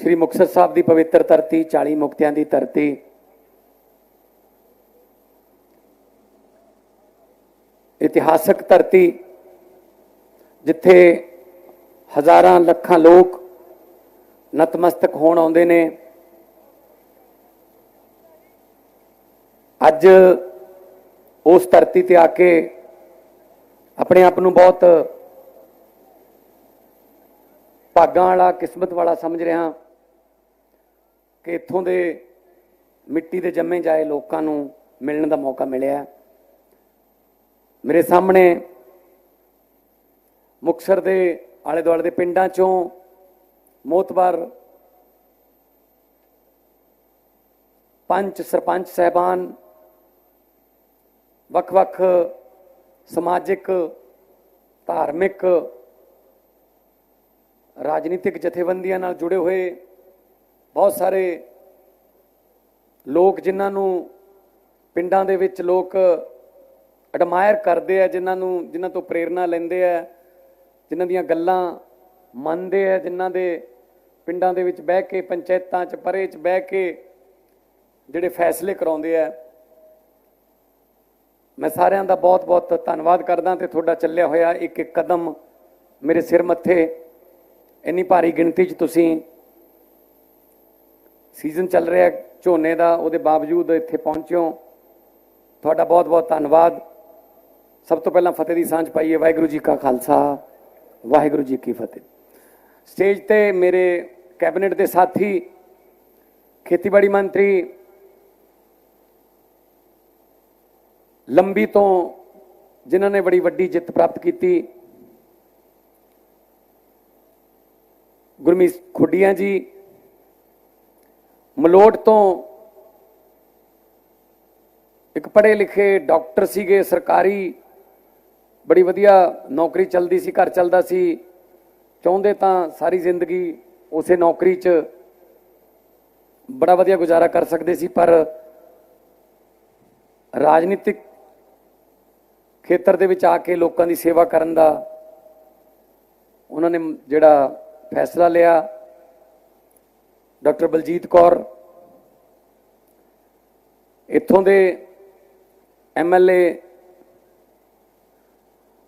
ਸ੍ਰੀ ਮੁਕਤਸਰ ਸਾਹਿਬ ਦੀ ਪਵਿੱਤਰ ਧਰਤੀ 40 ਮੁਕਤਿਆਂ ਦੀ ਧਰਤੀ। ਇਤਿਹਾਸਕ ਧਰਤੀ, ਜਿੱਥੇ ਹਜ਼ਾਰਾਂ ਲੱਖਾਂ ਲੋਕ ਨਤਮਸਤਕ ਹੋਣ ਆਉਂਦੇ ਨੇ। ਅੱਜ ਉਸ ਧਰਤੀ ਤੇ ਆ ਕੇ ਆਪਣੇ ਆਪ ਨੂੰ ਬਹੁਤ ਭਾਗਾਂ ਵਾਲਾ, ਕਿਸਮਤ ਵਾਲਾ ਸਮਝ ਰਿਹਾ ਕਿ ਇੱਥੋਂ ਦੇ ਮਿੱਟੀ ਦੇ ਜੰਮੇ ਜਾਏ ਲੋਕਾਂ ਨੂੰ ਮਿਲਣ ਦਾ ਮੌਕਾ ਮਿਲਿਆ। ਮੇਰੇ ਸਾਹਮਣੇ ਮੁਕਸਰ ਦੇ ਆਲੇ ਦੁਆਲੇ ਦੇ ਪਿੰਡਾਂ ਚੋਂ ਮੋਤਬਰ ਪੰਚ ਸਰਪੰਚ ਸਹਿਬਾਨ, ਵੱਖ-ਵੱਖ ਸਮਾਜਿਕ, ਧਾਰਮਿਕ, ਰਾਜਨੀਤਿਕ ਜਥੇਬੰਦੀਆਂ ਨਾਲ ਜੁੜੇ ਹੋਏ ਬਹੁਤ ਸਾਰੇ ਲੋਕ ਜਿਨ੍ਹਾਂ ਨੂੰ ਪਿੰਡਾਂ ਦੇ ਵਿੱਚ ਲੋਕ ਐਡਮਾਇਰ ਕਰਦੇ ਆ, ਜਿਨ੍ਹਾਂ ਨੂੰ, ਜਿਨ੍ਹਾਂ ਤੋਂ ਪ੍ਰੇਰਣਾ ਲੈਂਦੇ ਆ, ਜਿਨ੍ਹਾਂ ਦੀਆਂ ਗੱਲਾਂ ਮੰਨਦੇ ਆ, ਜਿਨ੍ਹਾਂ ਦੇ ਪਿੰਡਾਂ ਦੇ ਵਿੱਚ ਬਹਿ ਕੇ, ਪੰਚਾਇਤਾਂ 'ਚ, ਪਰੇ 'ਚ ਬਹਿ ਕੇ ਜਿਹੜੇ ਫੈਸਲੇ ਕਰਾਉਂਦੇ ਆ। ਮੈਂ ਸਾਰਿਆਂ ਦਾ ਬਹੁਤ-ਬਹੁਤ ਧੰਨਵਾਦ ਕਰਦਾ ਤੇ ਤੁਹਾਡਾ ਚੱਲਿਆ ਹੋਇਆ ਇੱਕ ਇੱਕ ਕਦਮ ਮੇਰੇ ਸਿਰ ਮੱਥੇ। ਇੰਨੀ ਭਾਰੀ ਗਿਣਤੀ 'ਚ ਤੁਸੀਂ ਸੀਜ਼ਨ ਚੱਲ ਰਿਹਾ ਝੋਨੇ ਦਾ, ਉਹਦੇ ਬਾਵਜੂਦ ਇੱਥੇ ਪਹੁੰਚਿਓ। ਤੁਹਾਡਾ ਬਹੁਤ-ਬਹੁਤ ਧੰਨਵਾਦ। ਸਭ ਤੋਂ ਪਹਿਲਾਂ ਫਤਿਹ ਦੀ ਸਾਂਝ ਪਾਈਏ। ਵਾਹਿਗੁਰੂ ਜੀ ਕਾ ਖਾਲਸਾ, ਵਾਹਿਗੁਰੂ ਜੀ ਕੀ ਫਤਿਹ। ਸਟੇਜ ਤੇ ਮੇਰੇ ਕੈਬਨਿਟ ਦੇ ਸਾਥੀ, ਖੇਤੀਬਾੜੀ ਮੰਤਰੀ ਲੰਬੀ ਤੋਂ ਜਿਨ੍ਹਾਂ ਨੇ ਬੜੀ ਵੱਡੀ ਜਿੱਤ ਪ੍ਰਾਪਤ ਕੀਤੀ। ਗੁਰਮੀਤ ਖੁੱਡੀਆਂ ਜੀ ਮਲੋਟ ਤੋਂ ਇੱਕ ਪੜ੍ਹੇ ਲਿਖੇ ਡਾਕਟਰ ਸੀਗੇ, ਸਰਕਾਰੀ, ਬੜੀ ਵਧੀਆ ਨੌਕਰੀ ਚੱਲਦੀ ਸੀ, ਘਰ ਚੱਲਦਾ ਸੀ। ਚਾਹੁੰਦੇ ਤਾਂ ਸਾਰੀ ਜ਼ਿੰਦਗੀ ਉਸੇ ਨੌਕਰੀ 'ਚ ਬੜਾ ਵਧੀਆ ਗੁਜ਼ਾਰਾ ਕਰ ਸਕਦੇ ਸੀ, ਪਰ ਰਾਜਨੀਤਿਕ ਖੇਤਰ ਦੇ ਵਿੱਚ ਆ ਕੇ ਲੋਕਾਂ ਦੀ ਸੇਵਾ ਕਰਨ ਦਾ ਉਹਨਾਂ ਨੇ ਜਿਹੜਾ ਫੈਸਲਾ ਲਿਆ। ਡਾਕਟਰ ਬਲਜੀਤ ਕੌਰ ਇੱਥੋਂ ਦੇ ਐਮਐਲਏ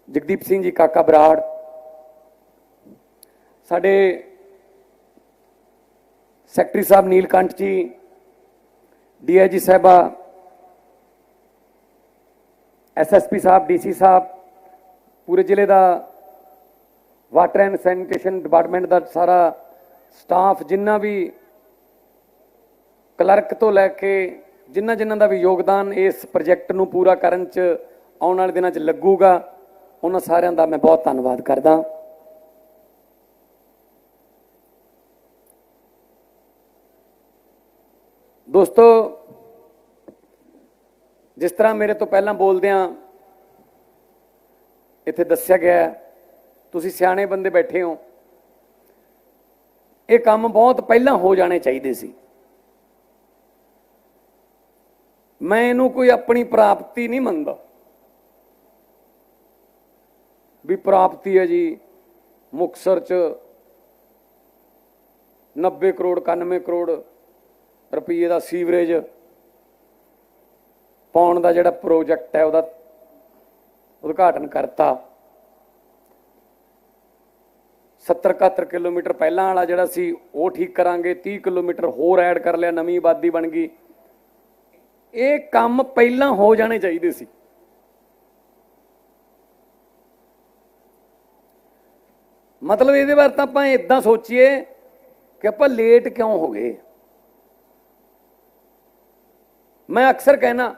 ਜਗਦੀਪ ਸਿੰਘ ਜੀ, ਕਾਕਾ ਬਰਾੜ, ਸਾਡੇ ਸੈਕਟਰੀ ਸਾਹਿਬ ਨੀਲਕੰਠ ਜੀ ਡੀਆਈਜੀ ਸਾਹਿਬਾ ਐਸਐਸਪੀ ਸਾਹਿਬ ਡੀਸੀ ਸਾਹਿਬ, ਪੂਰੇ ਜ਼ਿਲ੍ਹੇ ਦਾ ਵਾਟਰ ਐਂਡ ਸੈਨੀਟੇਸ਼ਨ ਡਿਪਾਰਟਮੈਂਟ ਦਾ ਸਾਰਾ ਸਟਾਫ ਜਿੰਨਾ ਵੀ ਕਲਰਕ ਤੋਂ ਲੈ ਕੇ ਜਿਨ੍ਹਾਂ ਜਿਨ੍ਹਾਂ ਦਾ ਵੀ ਯੋਗਦਾਨ ਇਸ ਪ੍ਰੋਜੈਕਟ ਨੂੰ ਪੂਰਾ ਕਰਨ 'ਚ ਆਉਣ ਵਾਲੇ ਦਿਨਾਂ 'ਚ ਲੱਗੂਗਾ, ਉਹਨਾਂ ਸਾਰਿਆਂ ਦਾ ਮੈਂ ਬਹੁਤ ਧੰਨਵਾਦ ਕਰਦਾ। ਦੋਸਤੋ, ਜਿਸ ਤਰ੍ਹਾਂ ਮੇਰੇ ਤੋਂ ਪਹਿਲਾਂ ਬੋਲਦਿਆਂ ਇੱਥੇ ਦੱਸਿਆ ਗਿਆ ਤੁਸੀਂ ਸਿਆਣੇ ਬੰਦੇ ਬੈਠੇ ਹੋ। ਇਹ ਕੰਮ ਬਹੁਤ ਪਹਿਲਾਂ ਹੋ ਜਾਣੇ ਚਾਹੀਦੇ ਸੀ। ਮੈਂ ਇਹਨੂੰ ਕੋਈ ਆਪਣੀ ਪ੍ਰਾਪਤੀ ਨਹੀਂ ਮੰਨਦਾ। ਵੀ ਪ੍ਰਾਪਤੀ ਹੈ ਜੀ ਮੁਕਸਰ ਚ 90 ਕਰੋੜ 91 ਕਰੋੜ ਰੁਪਏ ਦਾ ਸੀਵਰੇਜ ਪਾਉਣ ਦਾ ਜਿਹੜਾ ਪ੍ਰੋਜੈਕਟ ਹੈ, ਉਹਦਾ ਉਦਘਾਟਨ ਕਰਤਾ। 70 71 ਕਿਲੋਮੀਟਰ ਪਹਿਲਾਂ ਵਾਲਾ ਜਿਹੜਾ ਸੀ, ਉਹ ਠੀਕ ਕਰਾਂਗੇ 30 ਕਿਲੋਮੀਟਰ ਹੋਰ ਐਡ ਕਰ ਲਿਆ, ਨਵੀਂ ਆਬਾਦੀ ਬਣ ਗਈ। ਇਹ ਕੰਮ ਪਹਿਲਾਂ ਹੋ ਜਾਣੇ ਚਾਹੀਦੇ ਸੀ। ਮਤਲਬ ਇਹਦੇ ਬਾਰੇ ਤਾਂ ਆਪਾਂ ਇਦਾਂ ਸੋਚੀਏ ਕਿ ਆਪਾਂ ਲੇਟ ਕਿਉਂ ਹੋ ਗਏ। ਮੈਂ ਅਕਸਰ ਕਹਿਣਾ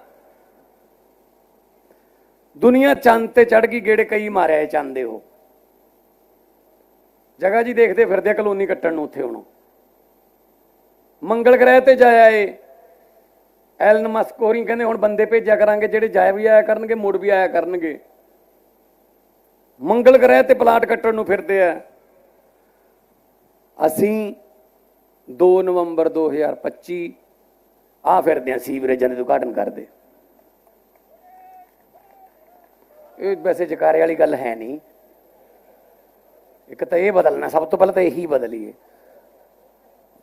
ਦੁਨੀਆ ਚੰਦ ਤੇ ਚੜ ਗਈ, ਗੇੜੇ ਕਈ ਮਾਰਿਆ ਚਾਹੁੰਦੇ ਹੋ ਜਗ੍ਹਾ ਜੀ ਦੇਖਦੇ ਫਿਰਦੇ ਕਲੋਨੀ ਕੱਟਣ ਨੂੰ ਉੱਥੇ ਹੁਣ। ਮੰਗਲ ਗ੍ਰਹਿ ਤੇ ਜਾਇਆ ਏ। ਐਲਨ ਮਸਕ ਹੋਰੀ ਕਹਿੰਦੇ ਹੁਣ ਬੰਦੇ ਭੇਜਿਆ ਕਰਾਂਗੇ, ਜਿਹੜੇ ਜਾਇ ਵੀ ਆਇਆ ਕਰਨਗੇ, ਮੁੜ ਵੀ ਆਇਆ ਕਰਨਗੇ। ਮੰਗਲ ਗ੍ਰਹਿ ਤੇ ਪਲਾਟ ਕੱਟਣ ਨੂੰ ਫਿਰਦੇ ਆ। ਅਸੀਂ 2 ਨਵੰਬਰ 2025 ਆ ਫਿਰਦੇ ਆ ਸੀਵਰੇਜਾਂ ਦੇ ਉਦਘਾਟਨ ਕਰਦੇ। ਇਹ ਵੈਸੇ ਜਕਾਰੇ ਵਾਲੀ ਗੱਲ ਹੈ ਨਹੀਂ। ਇੱਕ ਤਾਂ ਇਹ ਬਦਲਣਾ, ਸਭ ਤੋਂ ਪਹਿਲਾਂ ਤਾਂ ਇਹੀ ਬਦਲੀਏ।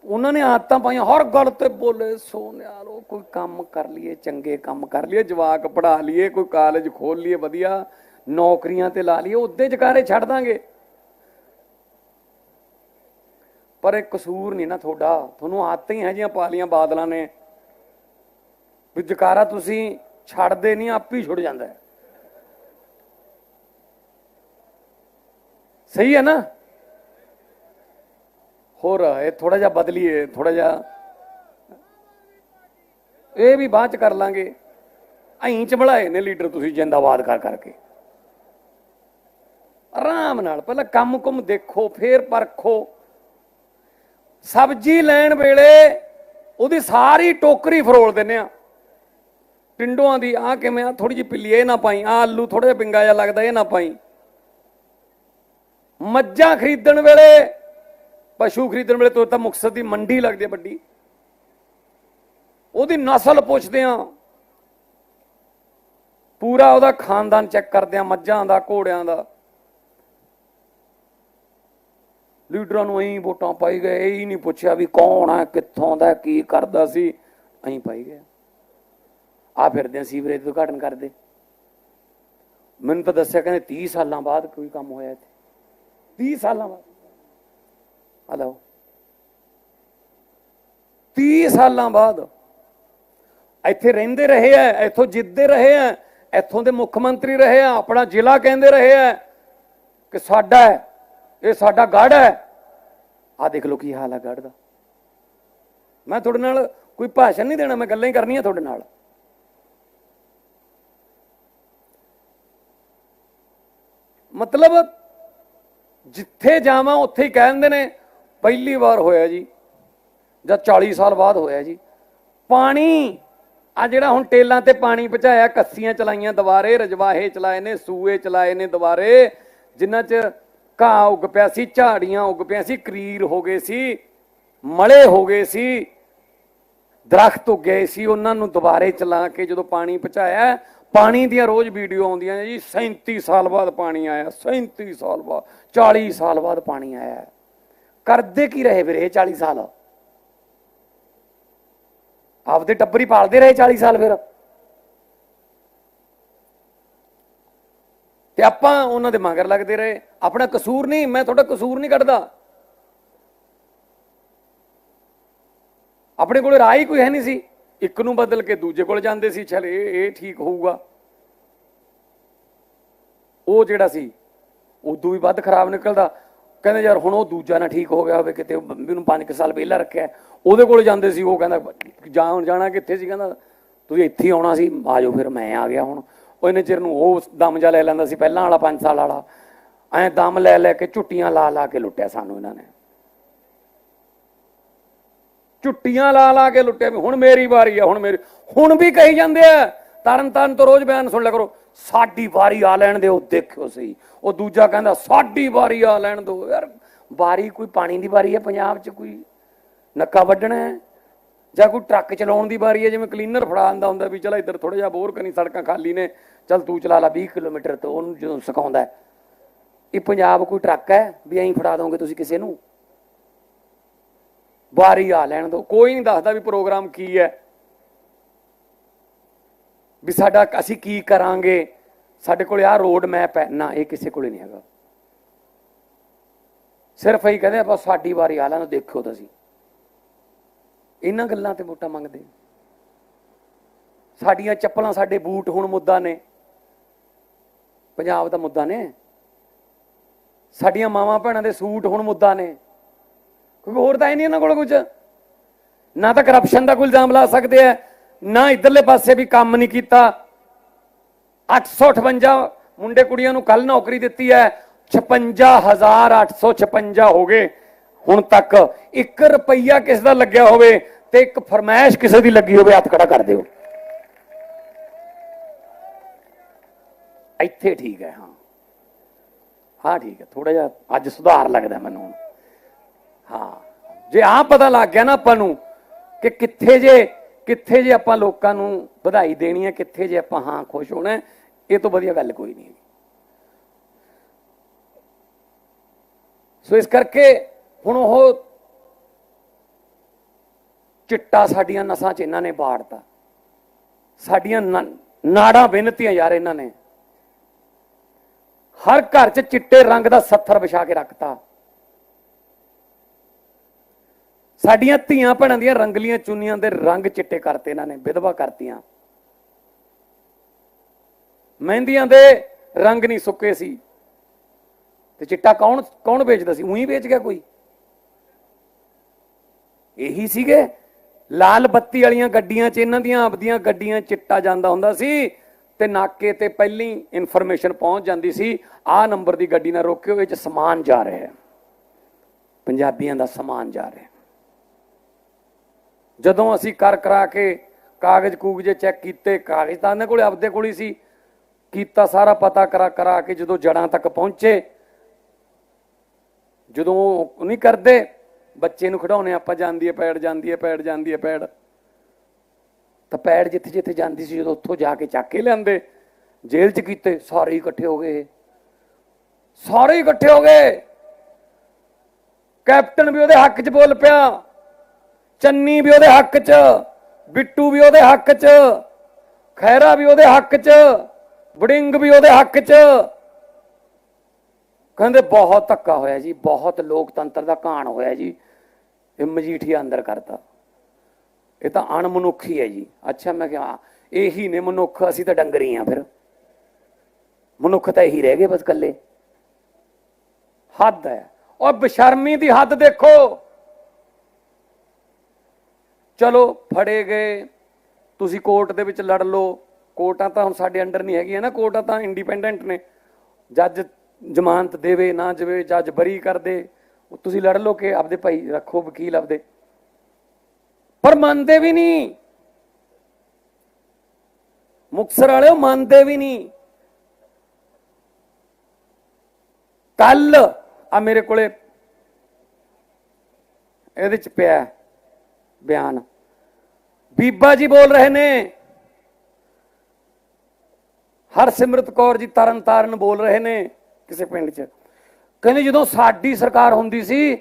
ਉਹਨਾਂ ਨੇ ਆਦਤਾਂ ਪਾਈਆਂ, ਹਰ ਗੱਲ ਤੇ ਬੋਲੇ ਸੋਨਿਆਰੋ ਕੋਈ ਕੰਮ ਕਰ ਲਈਏ, ਚੰਗੇ ਕੰਮ ਕਰ ਲਈਏ, ਜਵਾਕ ਪੜਾ ਲਈਏ, ਕੋਈ ਕਾਲਜ ਖੋਲ ਲਈਏ, ਵਧੀਆ, ਨੌਕਰੀਆਂ ਤੇ ਲਾ ਲਈਏ, ਉਹਦੇ ਜਕਾਰੇ ਛੱਡ ਦਾਂਗੇ। ਪਰ ਇਹ ਕਸੂਰ ਨਹੀਂ ਨਾ ਤੁਹਾਡਾ, ਤੁਹਾਨੂੰ ਆਦਤਾਂ ਹੀ ਹੈ ਜੀਆਂ ਪਾਲੀਆਂ ਬਾਦਲਾਂ ਨੇ, ਵੀ ਜਕਾਰਾ ਤੁਸੀਂ ਛੱਡਦੇ ਨਹੀਂ, ਆਪ ਹੀ ਛੁੱਟ ਜਾਂਦਾ ਸਹੀ ਹੈ ਨਾ? ਹੋਰ ਇਹ ਥੋੜਾ ਜਿਹਾ ਬਦਲੀਏ ਥੋੜਾ ਜਿਹਾ। ਇਹ ਵੀ ਬਾਅਦ ਚ ਕਰ ਲਾਂਗੇ। ਐਂ ਚ ਬਣਾਏ ਨੇ ਲੀਡਰ ਤੁਸੀਂ, ਜਿੰਦਾਬਾਦ ਕਰ ਕਰਕੇ। ਆਰਾਮ ਨਾਲ, ਪਹਿਲਾਂ ਕੰਮ ਕੁਮ ਦੇਖੋ, ਫੇਰ ਪਰਖੋ। ਸਬਜ਼ੀ ਲੈਣ ਵੇਲੇ ਉਹਦੀ ਸਾਰੀ ਟੋਕਰੀ ਫਰੋਲ ਦਿੰਨੇ ਆ ਟਿੰਡੋਆਂ ਦੀ ਆ ਕਿਵੇਂ ਆ ਥੋੜੀ ਜਿਹੀ ਪਿੱਲੀ, ਇਹ ਨਾ ਪਾਈ। ਆ ਆਲੂ ਥੋੜਾ ਜਿਹਾ ਪਿੰਗਾ ਜਿਹਾ ਲੱਗਦਾ, ਇਹ ਨਾ ਪਾਈ। ਮੱਝਾਂ ਖਰੀਦਣ ਵੇਲੇ ਪਸ਼ੂ ਖਰੀਦਣ ਵੇਲੇ ਤੋਂ ਤਾਂ ਮੁਕਸਰ ਦੀ ਮੰਡੀ ਲੱਗਦੀ ਹੈ ਵੱਡੀ। ਉਹਦੀ ਨਸਲ ਪੁੱਛਦੇ ਆ। ਪੂਰਾ ਉਹਦਾ ਖਾਨਦਾਨ ਚੈੱਕ ਕਰਦੇ ਆ, ਮੱਝਾਂ ਦਾ, ਘੋੜਿਆਂ ਦਾ। ਲੀਡਰਾਂ ਨੂੰ ਐਂ ਵੋਟਾਂ ਪਾਈ ਗਏ, ਇਹ ਹੀ ਨਹੀਂ ਪੁੱਛਿਆ ਵੀ ਕੌਣ ਹੈ ਕਿੱਥੋਂ ਦਾ, ਕੀ ਕਰਦਾ ਸੀ। ਐਂ ਪਾਈ ਗਏ ਆ। ਫਿਰਦੇ ਆ ਸੀਵਰੇਜ ਦਾ ਉਦਘਾਟਨ ਕਰਦੇ। ਮੈਨੂੰ ਤਾਂ ਦੱਸਿਆ ਕਹਿੰਦੇ 30 ਸਾਲਾਂ ਬਾਅਦ ਕੋਈ ਕੰਮ ਹੋਇਆ ਇੱਥੇ। 30 ਸਾਲਾਂ ਬਾਅਦ। ਹਲੋ 30 ਸਾਲਾਂ ਬਾਅਦ ਇੱਥੇ ਰਹਿੰਦੇ ਰਹੇ ਆ, ਇੱਥੋਂ ਜਿੱਤਦੇ ਰਹੇ ਆ, ਇੱਥੋਂ ਦੇ ਮੁੱਖ ਮੰਤਰੀ ਰਹੇ ਆ, ਆਪਣਾ ਜ਼ਿਲ੍ਹਾ ਕਹਿੰਦੇ ਰਹੇ ਆ ਕਿ ਸਾਡਾ ਹੈ, ਇਹ ਸਾਡਾ ਗੜ ਹੈ। ਆ ਦੇਖ ਲਓ ਕੀ ਹਾਲ ਹੈ ਗੜ ਦਾ। ਮੈਂ ਤੁਹਾਡੇ ਨਾਲ ਕੋਈ ਭਾਸ਼ਣ ਨਹੀਂ ਦੇਣਾ, ਮੈਂ ਗੱਲਾਂ ਹੀ ਕਰਨੀਆਂ ਤੁਹਾਡੇ ਨਾਲ। ਮਤਲਬ ਜਿੱਥੇ ਜਾਵਾਂ, ਉੱਥੇ ਹੀ ਕਹਿੰਦੇ ਨੇ ਪਹਿਲੀ ਵਾਰ ਹੋਇਆ ਜੀ, ਜਾਂ 40 ਸਾਲ ਬਾਅਦ ਹੋਇਆ ਜੀ। ਪਾਣੀ, ਆ ਜਿਹੜਾ ਹੁਣ ਟੇਲਾਂ ਤੇ ਪਾਣੀ ਪਹੁੰਚਾਇਆ, ਕੱਸੀਆਂ ਚਲਾਈਆਂ ਦੁਬਾਰੇ, ਰਜਵਾਹੇ ਚਲਾਏ ਨੇ, ਸੂਏ ਚਲਾਏ ਨੇ ਦੁਬਾਰੇ ਜਿਨ੍ਹਾਂ 'ਚ ਘਾਹ ਉੱਗ ਪਿਆ ਸੀ, ਝਾੜੀਆਂ ਉੱਗ ਪਿਆ ਸੀ, ਕਰੀਰ ਹੋ ਗਏ ਸੀ, ਮਲੇ ਹੋ ਗਏ ਸੀ, ਦਰਖਤ ਗਏ ਸੀ, ਉਹਨਾਂ ਨੂੰ ਦੁਬਾਰੇ ਚਲਾ ਕੇ ਜਦੋਂ ਪਾਣੀ ਪਹੁੰਚਾਇਆ, ਪਾਣੀ ਦੀਆਂ ਰੋਜ਼ ਵੀਡੀਓ ਆਉਂਦੀਆਂ ਨੇ ਜੀ 37 ਸਾਲ ਬਾਅਦ ਪਾਣੀ ਆਇਆ 37 ਸਾਲ ਬਾਅਦ 40 ਸਾਲ ਬਾਅਦ ਪਾਣੀ ਆਇਆ। ਕਰਦੇ ਕੀ ਰਹੇ ਵੀਰੇ ਇਹ 40 ਸਾਲ? ਆਪਦੇ ਟੱਬਰੀ ਪਾਲਦੇ ਰਹੇ 40 ਸਾਲ ਫਿਰ। ਤੇ ਆਪਾਂ ਉਹਨਾਂ ਦੇ ਮਗਰ ਲੱਗਦੇ ਰਹੇ। ਆਪਣਾ ਕਸੂਰ ਨਹੀਂ, ਮੈਂ ਤੁਹਾਡਾ ਕਸੂਰ ਨਹੀਂ ਕੱਢਦਾ। ਆਪਣੇ ਕੋਲ ਰਾਹ ਹੀ ਕੋਈ ਹੈ ਨਹੀਂ ਸੀ। ਇੱਕ ਨੂੰ ਬਦਲ ਕੇ ਦੂਜੇ ਕੋਲ ਜਾਂਦੇ ਸੀ। ਚਲ ਇਹ ਇਹ ਠੀਕ ਹੋਊਗਾ। ਉਹ ਜਿਹੜਾ ਸੀ, ਉਦੋਂ ਵੀ ਵੱਧ ਖਰਾਬ ਨਿਕਲਦਾ। ਕਹਿੰਦੇ ਯਾਰ ਹੁਣ ਉਹ ਦੂਜਾ ਨਾ ਠੀਕ ਹੋ ਗਿਆ ਹੋਵੇ, ਕਿਤੇ ਮੈਨੂੰ 5 ਸਾਲ ਪਹਿਲਾਂ ਰੱਖਿਆ ਉਹਦੇ ਕੋਲ ਜਾਂਦੇ ਸੀ, ਉਹ ਕਹਿੰਦਾ, ਜਾਣ, ਜਾਣਾ ਕਿੱਥੇ ਸੀ? ਕਹਿੰਦਾ, ਤੁਸੀਂ ਇੱਥੇ ਆਉਣਾ ਸੀ, ਆਜੋ ਫਿਰ, ਮੈਂ ਆ ਗਿਆ ਹੁਣ। ਉਹ ਇਹਨੇ ਚਿਰ ਨੂੰ ਉਹ ਦਮ ਜਾ ਲੈ ਲੈਂਦਾ ਸੀ, ਪਹਿਲਾਂ ਵਾਲਾ 5 ਸਾਲ ਵਾਲਾ। ਐਂ ਦਮ ਲੈ ਲੈ ਕੇ ਝੁੱਟੀਆਂ ਲਾ ਲਾ ਕੇ ਲੁੱਟਿਆ ਸਾਨੂੰ ਇਹਨਾਂ ਨੇ। ਝੁੱਟੀਆਂ ਲਾ ਲਾ ਕੇ ਲੁੱਟਿਆ ਵੀ ਹੁਣ ਮੇਰੀ ਵਾਰੀ ਆ, ਹੁਣ ਮੇਰੀ, ਹੁਣ ਵੀ ਕਹੀ ਜਾਂਦੇ ਆ ਤਰਨ ਤਰਨ ਤੋਂ ਰੋਜ਼ ਬਿਆਨ ਸੁਣ ਲਿਆ ਕਰੋ। ਸਾਡੀ ਵਾਰੀ ਆ ਲੈਣ ਦਿਓ, ਦੇਖਿਓ ਸਹੀ। ਉਹ ਦੂਜਾ ਕਹਿੰਦਾ, ਸਾਡੀ ਵਾਰੀ ਆ ਲੈਣ ਦਿਓ। ਯਾਰ, ਵਾਰੀ ਕੋਈ ਪਾਣੀ ਦੀ ਵਾਰੀ ਹੈ ਪੰਜਾਬ 'ਚ ਕੋਈ? ਨੱਕਾ ਵੱਢਣਾ ਹੈ? ਜਾਂ ਕੋਈ ਟਰੱਕ ਚਲਾਉਣ ਦੀ ਵਾਰੀ ਹੈ? ਜਿਵੇਂ ਕਲੀਨਰ ਫੜਾ ਆਂਦਾ ਹੁੰਦਾ ਵੀ, ਚਲ ਇੱਧਰ ਥੋੜਾ ਜਿਹਾ ਬੋਰ ਕਰਨੀ ਸੜਕਾਂ ਖਾਲੀ ਨੇ, ਚਲ ਤੂੰ ਚਲਾ ਲਾ 20 ਕਿਲੋਮੀਟਰ ਤੋਂ, ਉਹਨੂੰ ਜਦੋਂ ਸਿਖਾਉਂਦਾ ਇਹ ਪੰਜਾਬ ਕੋਈ ਟਰੱਕ ਹੈ? ਵੀ ਐਂ ਫੜਾ ਦੋਗੇ ਤੁਸੀਂ ਕਿਸੇ ਨੂੰ? ਵਾਰੀ ਆ ਲੈਣ ਦੋ ਕੋਈ ਨਹੀਂ ਦੱਸਦਾ ਵੀ ਪ੍ਰੋਗਰਾਮ ਕੀ ਹੈ। ਵੀ ਸਾਡਾ ਅਸੀਂ ਕੀ ਕਰਾਂਗੇ? ਸਾਡੇ ਕੋਲ ਆਹ ਰੋਡ ਮੈਪ ਹੈ। ਨਾ, ਇਹ ਕਿਸੇ ਕੋਲੇ ਨਹੀਂ ਹੈਗਾ। ਸਿਰਫ ਇਹੀ ਕਹਿੰਦੇ ਆਪਾਂ ਸਾਡੀ ਵਾਰੀ ਆਲਾਂ ਨੂੰ ਦੇਖੋ ਤੁਸੀਂ। ਇਹਨਾਂ ਗੱਲਾਂ ਤੇ ਵੋਟਾਂ ਮੰਗਦੇ ਸਾਡੀਆਂ ਚੱਪਲਾਂ, ਸਾਡੇ ਬੂਟ ਹੁਣ ਮੁੱਦਾ ਨੇ। ਪੰਜਾਬ ਦਾ ਮੁੱਦਾ ਨੇ। ਸਾਡੀਆਂ ਮਾਵਾਂ ਭੈਣਾਂ ਦੇ ਸੂਟ ਹੁਣ ਮੁੱਦਾ ਨੇ। ਕਿਉਂਕਿ ਹੋਰ ਤਾਂ ਇਹ ਨਹੀਂ ਇਹਨਾਂ ਕੋਲ ਕੁਝ। ਨਾ ਤਾਂ ਕਰਪਸ਼ਨ ਦਾ ਕੋਈ ਇਲਜ਼ਾਮ ਲਾ ਸਕਦੇ ਆ ਨਾ ਇਧਰਲੇ ਪਾਸੇ ਵੀ ਕੰਮ ਨਹੀਂ ਕੀਤਾ। 858 ਮੁੰਡੇ ਕੁੜੀਆਂ ਨੂੰ ਕੱਲ ਨੌਕਰੀ ਦਿੱਤੀ ਹੈ। 56856 ਹੋ ਗਏ। ਹੁਣ ਤੱਕ 1 ਰੁਪਈਆ ਕਿਸ ਦਾ ਲੱਗਿਆ ਹੋਵੇ ਤੇ ਇੱਕ ਫਰਮਾਇਸ਼ ਕਿਸੇ ਦੀ ਲੱਗੀ ਹੋਵੇ, ਹੱਥ ਖੜਾ ਕਰ ਦਿਓ। ਇੱਥੇ ਠੀਕ ਹੈ, ਹਾਂ। ਹਾਂ, ਠੀਕ ਹੈ। ਥੋੜਾ ਜਿਹਾ ਅੱਜ ਸੁਧਾਰ ਲੱਗਦਾ ਮੈਨੂੰ ਹਾਂ। ਜੇ ਆ ਪਤਾ ਲੱਗ ਗਿਆ ਨਾ ਆਪਾਂ ਨੂੰ ਕਿ ਕਿੱਥੇ ਜੇ ਕਿੱਥੇ ਜੇ ਆਪਾਂ ਲੋਕਾਂ ਨੂੰ ਵਧਾਈ ਦੇਣੀ ਹੈ, ਕਿੱਥੇ ਜੇ ਆਪਾਂ ਹਾਂ ਖੁਸ਼ ਹੋਣਾ ਇਹ ਤੋਂ ਵਧੀਆ ਗੱਲ ਕੋਈ ਨਹੀਂ। ਸੋ ਇਸ ਕਰਕੇ ਹੁਣ ਉਹ ਚਿੱਟਾ ਸਾਡੀਆਂ ਨਸਾਂ 'ਚ ਇਹਨਾਂ ਨੇ ਬਾੜਤਾ ਸਾਡੀਆਂ ਨਾੜਾਂ ਬਿੰਨਤੀਆਂ ਯਾਰ ਇਹਨਾਂ ਨੇ। ਹਰ ਘਰ 'ਚ ਚਿੱਟੇ ਰੰਗ ਦਾ ਸੱਥਰ ਵਿਛਾ ਕੇ ਰੱਖਤਾ। ਸਾਡੀਆਂ ਧੀਆਂ ਭੈਣਾਂ ਦੀਆਂ ਰੰਗਲੀਆਂ ਚੁੰਨੀਆਂ ਦੇ ਰੰਗ ਚਿੱਟੇ ਕਰਤੇ ਇਹਨਾਂ ਨੇ, ਵਿਧਵਾ ਕਰਤੀਆਂ। ਮਹਿੰਦੀਆਂ ਦੇ ਰੰਗ ਨਹੀਂ ਸੁੱਕੇ ਸੀ। ਤੇ ਚਿੱਟਾ ਕੌਣ ਕੌਣ ਵੇਚਦਾ ਸੀ? ਉਹੀ ਵੇਚ ਗਿਆ ਕੋਈ? ਇਹੀ ਸੀਗੇ ਲਾਲ ਬੱਤੀ ਵਾਲੀਆਂ ਗੱਡੀਆਂ 'ਚ, ਇਹਨਾਂ ਦੀਆਂ ਆਪਦੀਆਂ ਗੱਡੀਆਂ ਚਿੱਟਾ ਜਾਂਦਾ ਹੁੰਦਾ ਸੀ ਤੇ ਨਾਕੇ ਤੇ ਪਹਿਲੀ ਇਨਫੋਰਮੇਸ਼ਨ ਪਹੁੰਚ ਜਾਂਦੀ ਸੀ, ਆਹ ਨੰਬਰ ਦੀ ਗੱਡੀ ਨਾਲ ਰੋਕਿਓ, ਇਹ 'ਚ ਸਮਾਨ ਜਾ ਰਿਹਾ ਹੈ। ਪੰਜਾਬੀਆਂ ਦਾ ਸਮਾਨ ਜਾ ਰਿਹਾ ਜਦੋਂ ਅਸੀਂ ਕਰ ਕਰਾ ਕੇ ਕਾਗਜ਼ ਕੂਗਜੇ ਚੈੱਕ ਕੀਤੇ, ਕਾਗਜ਼ ਤਾਂ ਇਹਨਾਂ ਕੋਲੇ ਆਪਦੇ ਕੋਲ ਹੀ ਸੀ। ਕੀਤਾ ਸਾਰਾ ਪਤਾ ਕਰਾ ਕਰਾ ਕੇ ਜਦੋਂ ਜੜਾਂ ਤੱਕ ਪਹੁੰਚੇ, ਜਦੋਂ ਉਹ ਨਹੀਂ ਕਰਦੇ, ਬੱਚੇ ਨੂੰ ਖਿਡਾਉਣੇ ਆਪਾਂ ਜਾਂਦੀ ਹੈ ਪੈੜ, ਜਾਂਦੀ ਹੈ ਪੈੜ, ਜਾਂਦੀ ਹੈ ਪੈੜ। ਤਾਂ ਪੈੜ ਜਿੱਥੇ ਜਿੱਥੇ ਜਾਂਦੀ ਸੀ ਜਦੋਂ ਉੱਥੋਂ ਜਾ ਕੇ ਚੱਕ ਕੇ ਲਿਆਂਦੇ, ਜੇਲ੍ਹ 'ਚ ਕੀਤੇ, ਸਾਰੇ ਹੀ ਇਕੱਠੇ ਹੋ ਗਏ ਸਾਰੇ ਹੀ ਇਕੱਠੇ ਹੋ ਗਏ। ਕੈਪਟਨ ਵੀ ਉਹਦੇ ਹੱਕ 'ਚ ਬੋਲ ਪਿਆ। ਚੰਨੀ ਵੀ ਉਹਦੇ ਹੱਕ 'ਚ, ਬਿੱਟੂ ਵੀ ਉਹਦੇ ਹੱਕ 'ਚ ਖੈਰਾ ਵੀ ਉਹਦੇ ਹੱਕ 'ਚ, ਵੜਿੰਗ ਵੀ ਉਹਦੇ ਹੱਕ 'ਚ। ਕਹਿੰਦੇ ਬਹੁਤ ਧੱਕਾ ਹੋਇਆ ਜੀ, ਬਹੁਤ ਲੋਕਤੰਤਰ ਦਾ ਘਾਣ ਹੋਇਆ ਜੀ। ਇਹ ਮਜੀਠੀਆ ਅੰਦਰ ਕਰਤਾ। ਇਹ ਤਾਂ ਅਣਮਨੁੱਖੀ ਹੈ ਜੀ। ਅੱਛਾ, ਮੈਂ ਕਿਹਾ, ਇਹੀ ਨੇ ਮਨੁੱਖ, ਅਸੀਂ ਤਾਂ ਡੰਗਰੀ ਆ ਫਿਰ। ਮਨੁੱਖ ਤਾਂ ਇਹੀ ਰਹਿ ਗਏ ਬਸ ਕੱਲੇ ਹੱਦ ਹੈ। ਔਰ ਬਸ਼ਰਮੀ ਦੀ ਹੱਦ ਦੇਖੋ। ਚਲੋ ਫੜੇ ਗਏ, ਤੁਸੀਂ ਕੋਰਟ ਦੇ ਵਿੱਚ ਲੜ ਲਓ। ਕੋਰਟਾਂ ਤਾਂ ਹੁਣ ਸਾਡੇ ਅੰਡਰ ਨਹੀਂ ਹੈਗੀਆਂ ਨਾ, ਕੋਰਟਾਂ ਤਾਂ ਇੰਡੀਪੈਂਡੈਂਟ ਨੇ। ਜੱਜ ਜ਼ਮਾਨਤ ਦੇਵੇ, ਨਾ ਦੇਵੇ, ਜੱਜ ਬਰੀ ਕਰ ਦੇ। ਤੁਸੀਂ ਲੜ ਲਓ ਕਿ ਆਪਦੇ ਭਾਈ ਰੱਖੋ ਵਕੀਲ ਆਪਦੇ। ਪਰ ਮੰਨਦੇ ਵੀ ਨਹੀਂ। ਮੁਕਸਰ ਵਾਲਿਓ ਮੰਨਦੇ ਵੀ ਨਹੀਂ। ਕੱਲ ਆ ਮੇਰੇ ਕੋਲੇ, ਇਹਦੇ ਚ ਪਿਆ। ਬਿਆਨ। ਬੀਬਾ ਜੀ ਬੋਲ ਰਹੇ ਨੇ, ਹਰਸਿਮਰਤ ਕੌਰ ਜੀ ਤਰਨ ਤਾਰਨ ਬੋਲ ਰਹੇ ਨੇ ਕਿਸੇ ਪਿੰਡ 'ਚ। ਕਹਿੰਦੇ ਜਦੋਂ ਸਾਡੀ ਸਰਕਾਰ ਹੁੰਦੀ ਸੀ,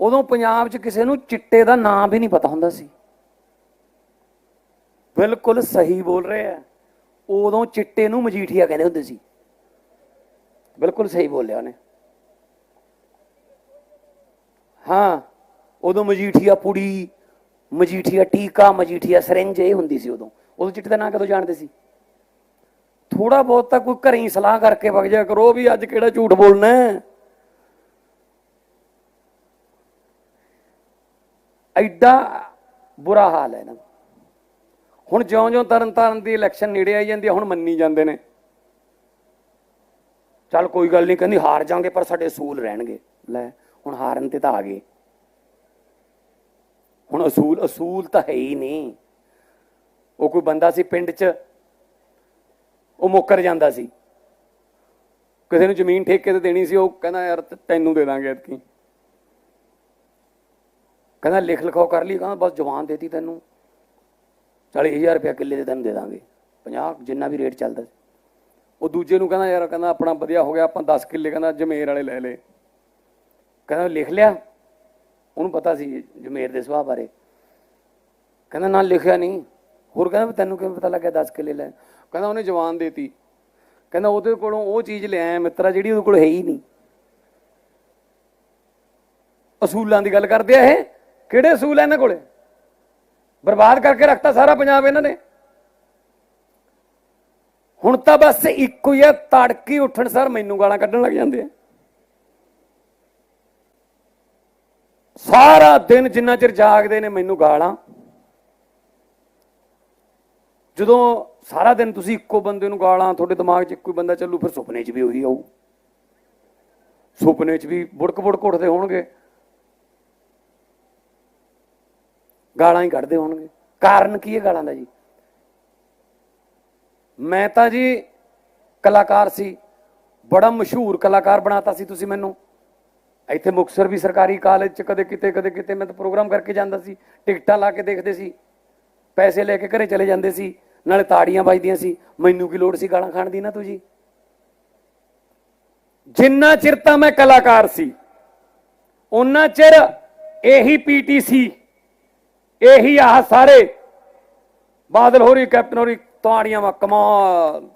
ਉਦੋਂ ਪੰਜਾਬ 'ਚ ਕਿਸੇ ਨੂੰ ਚਿੱਟੇ ਦਾ ਨਾਮ ਵੀ ਨਹੀਂ ਪਤਾ ਹੁੰਦਾ ਸੀ। ਬਿਲਕੁਲ ਸਹੀ ਬੋਲ ਰਹੇ ਆ। ਉਦੋਂ ਚਿੱਟੇ ਨੂੰ ਮਜੀਠੀਆ ਕਹਿੰਦੇ ਹੁੰਦੇ ਸੀ। ਬਿਲਕੁਲ ਸਹੀ ਬੋਲਿਆ ਉਹਨੇ। ਹਾਂ, ਉਦੋਂ ਮਜੀਠੀਆ, ਪੁੜੀ ਮਜੀਠੀਆ ਟੀਕਾ, ਮਜੀਠੀਆ ਸਰਿੰਜ, ਇਹ ਹੁੰਦੀ ਸੀ ਉਦੋਂ। ਉਦੋਂ ਚਿੱਟੇ ਦਾ ਨਾਂ ਕਦੋਂ ਜਾਣਦੇ ਸੀ? ਥੋੜਾ ਬਹੁਤ ਤਾਂ ਕੋਈ ਘਰੇ ਹੀ ਸਲਾਹ ਕਰਕੇ ਵਗ ਜਾ ਕਰੋ ਵੀ ਅੱਜ ਕਿਹੜਾ ਝੂਠ ਬੋਲਣਾ ਹੈ। ਐਡਾ ਬੁਰਾ ਹਾਲ ਹੈ ਨਾ ਹੁਣ ਜਿਉਂ-ਜਿਉਂ ਤਰਨਤਾਰਨ ਦੀ ਇਲੈਕਸ਼ਨ ਨੇੜੇ ਆਈ ਜਾਂਦੀ ਹੈ, ਹੁਣ ਮੰਨੀ ਜਾਂਦੇ ਨੇ। ਚੱਲ ਕੋਈ ਗੱਲ ਨਹੀਂ, ਕਹਿੰਦੀ ਹਾਰ ਜਾਾਂਗੇ ਪਰ ਸਾਡੇ ਅਸੂਲ ਰਹਿਣਗੇ। ਲੈ, ਹੁਣ ਹਾਰਨ ਤੇ ਤਾਂ ਆ ਗਏ। ਹੁਣ ਅਸੂਲ ਅਸੂਲ ਤਾਂ ਹੈ ਹੀ ਨਹੀਂ। ਉਹ ਕੋਈ ਬੰਦਾ ਸੀ ਪਿੰਡ 'ਚ, ਉਹ ਮੁੱਕਰ ਜਾਂਦਾ ਸੀ। ਕਿਸੇ ਨੂੰ ਜ਼ਮੀਨ ਠੇਕੇ ਤੇ ਦੇਣੀ ਸੀ, ਉਹ ਕਹਿੰਦਾ, ਯਾਰ ਤੈਨੂੰ ਦੇ ਦਾਂਗੇ ਐਤਕੀ। ਕਹਿੰਦਾ, ਲਿਖ ਲਿਖਾਓ ਕਰ ਲਈ। ਕਹਿੰਦਾ, ਬਸ ਜਵਾਨ ਦੇਤੀ ਤੈਨੂੰ। 40000 ਰੁਪਇਆ ਕਿੱਲੇ ਦੇ ਤੈਨੂੰ ਦੇ ਦਾਂਗੇ। 50 ਜਿੰਨਾ ਵੀ ਰੇਟ ਚੱਲਦਾ ਸੀ। ਉਹ ਦੂਜੇ ਨੂੰ ਕਹਿੰਦਾ, ਯਾਰ, ਕਹਿੰਦਾ, ਆਪਣਾ ਵਧੀਆ ਹੋ ਗਿਆ, ਆਪਾਂ 10 ਕਿੱਲੇ ਕਹਿੰਦਾ, ਜਮੇਰ ਵਾਲੇ ਲੈ ਲੇ ਕਹਿੰਦਾ, ਲਿਖ ਲਿਆ? ਉਹਨੂੰ ਪਤਾ ਸੀ ਜਮੇਰ ਦੇ ਸੁਭਾਅ ਬਾਰੇ। ਕਹਿੰਦਾ, ਨਾ, ਲਿਖਿਆ ਨਹੀਂ। ਹੋਰ ਕਹਿੰਦਾ, ਵੀ ਤੈਨੂੰ ਕਿਵੇਂ ਪਤਾ ਲੱਗਿਆ? 10 ਕਿੱਲੇ ਲੈ ਕਹਿੰਦਾ, ਉਹਨੇ ਜਵਾਨ ਦੇਤੀ। ਕਹਿੰਦਾ, ਉਹਦੇ ਕੋਲੋਂ ਉਹ ਚੀਜ਼ ਲਿਆਇਆ ਮਿੱਤਰਾ, ਜਿਹੜੀ ਉਹਦੇ ਕੋਲ ਹੈ ਹੀ ਨਹੀਂ। ਅਸੂਲਾਂ ਦੀ ਗੱਲ ਕਰਦੇ ਆ ਇਹ? ਕਿਹੜੇ ਅਸੂਲ ਆ ਇਹਨਾਂ ਕੋਲੇ? ਬਰਬਾਦ ਕਰਕੇ ਰੱਖਤਾ ਸਾਰਾ ਪੰਜਾਬ ਇਹਨਾਂ ਨੇ। ਹੁਣ ਤਾਂ ਬਸ ਇੱਕੋ ਹੀ ਆ, ਤੜਕੀ ਉੱਠਣ ਸਰ ਮੈਨੂੰ ਗਾਲਾਂ ਕੱਢਣ ਲੱਗ ਜਾਂਦੇ ਆ। ਸਾਰਾ ਦਿਨ ਜਿੰਨਾ ਚਿਰ ਜਾਗਦੇ ਨੇ ਮੈਨੂੰ ਗਾਲਾਂ। ਜਦੋਂ ਸਾਰਾ ਦਿਨ ਤੁਸੀਂ ਇੱਕੋ ਬੰਦੇ ਨੂੰ ਗਾਲਾਂ, ਤੁਹਾਡੇ ਦਿਮਾਗ 'ਚ ਇੱਕੋ ਹੀ ਬੰਦਾ ਚੱਲੂ, ਫਿਰ ਸੁਪਨੇ 'ਚ ਵੀ ਉਹੀ ਆਊ। ਸੁਪਨੇ 'ਚ ਵੀ ਬੁੜਕ ਬੁੜਕ ਉੱਠਦੇ ਹੋਣਗੇ। ਗਾਲਾਂ ਹੀ ਕੱਢਦੇ ਹੋਣਗੇ। ਕਾਰਨ ਕੀ ਹੈ ਗਾਲਾਂ ਦਾ ਜੀ? ਮੈਂ ਤਾਂ ਜੀ ਕਲਾਕਾਰ ਸੀ। ਬੜਾ ਮਸ਼ਹੂਰ ਕਲਾਕਾਰ ਬਣਾਤਾ ਸੀ ਤੁਸੀਂ ਮੈਨੂੰ। ਇੱਥੇ ਮੁਕਤਸਰ ਵੀ ਸਰਕਾਰੀ ਕਾਲਜ ਚ ਕਦੇ ਕਿਤੇ ਕਦੇ ਕਿਤੇ ਮੈਂ ਤਾਂ ਪ੍ਰੋਗਰਾਮ ਕਰਕੇ ਜਾਂਦਾ ਸੀ, ਟਿਕਟਾਂ ਲਾ ਕੇ ਦੇਖਦੇ ਸੀ, ਪੈਸੇ ਲੈ ਕੇ ਘਰੇ ਚਲੇ ਜਾਂਦੇ ਸੀ, ਨਾਲੇ ਤਾੜੀਆਂ ਵੱਜਦੀਆਂ ਸੀ, ਮੈਨੂੰ ਕੀ ਲੋੜ ਸੀ ਗਾਲਾਂ ਖਾਣ ਦੀ ਨਾ ਤੁਸੀਂ ਜਿੰਨਾ ਚਿਰ ਤਾਂ ਮੈਂ ਕਲਾਕਾਰ ਸੀ ਉਹਨਾਂ ਚਿਰ ਇਹੀ ਪੀਟੀਸੀ ਇਹੀ ਆਹ ਸਾਰੇ ਬਾਦਲ ਹੋਰੀ, ਕੈਪਟਨ ਹੋਰੀ, ਤਾੜੀਆਂ ਵਾ, ਕਮਾਲ,